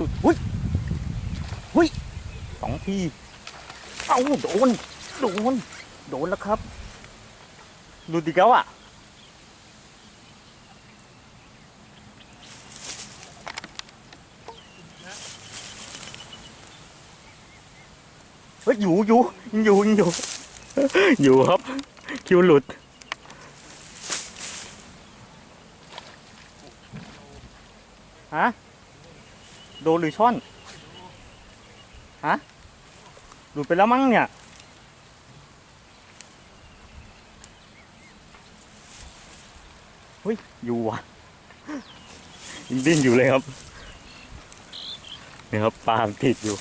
ลุดหุ้ยหุ้ยสองทีเอาโดน โดน โดนแล้วครับ หลุดอีกแล้วอะ เฮ้ย อยู่อยู่อยู่อยู่อยู่ครับ คิวหลุดฮะ โดนหรือช่อน ฮะ หลุดไปแล้วมั้งเนี่ย เฮ้ย อยู่วะยังดิ้นอยู่เลยครับ นี่ครับปลาติดอยู่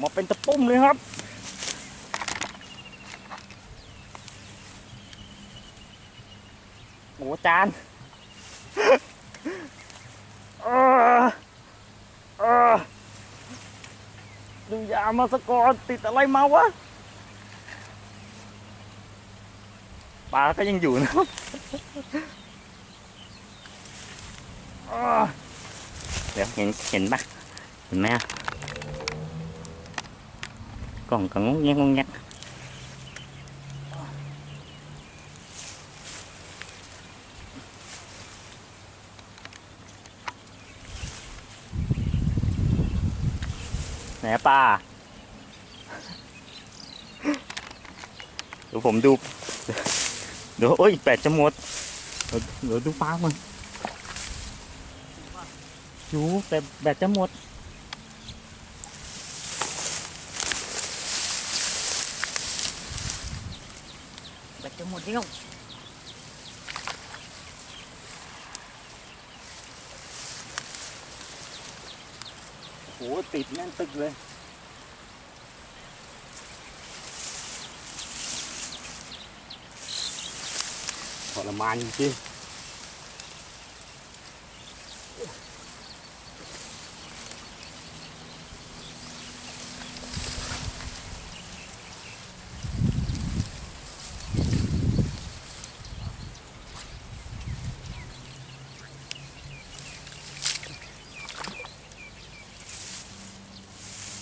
มาเป็นตะปุ่มเลยครับโอ้จาน ดูยามาสกอนติดอะไรมาวะปลาก็ยังอยู่นะเดี๋ยวเห็นเห็นปะเห็นไหมกล่องกังงแงงงแง นอะปลาเดี๋ยวผมดู เดี๋ยวโอ้ยแปดจะหมดเดี๋ยวเดี๋ยวดูปลามันอยู่แต่แบตจะหมดแบตจะหมดแล้ว โอ้โหติดแน่นตึกเลยทรมานจริง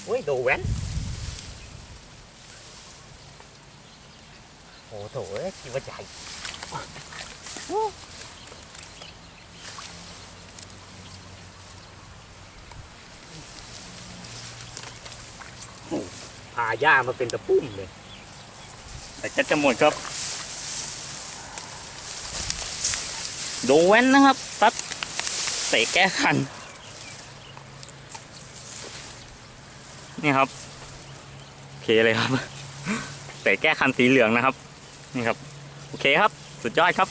อ้ยโดแว้นโอ้โถคิดว่าใหญ่พาย่ามาเป็นตะปุ่มเลย แต่จะจะหมดครับ โดเว้นนะครับ ตัดเตะแก้คัน นี่ครับโอเคเลยครับแต่แก้คันสีเหลืองนะครับ นี่ครับ โอเคครับ สุดยอดครับ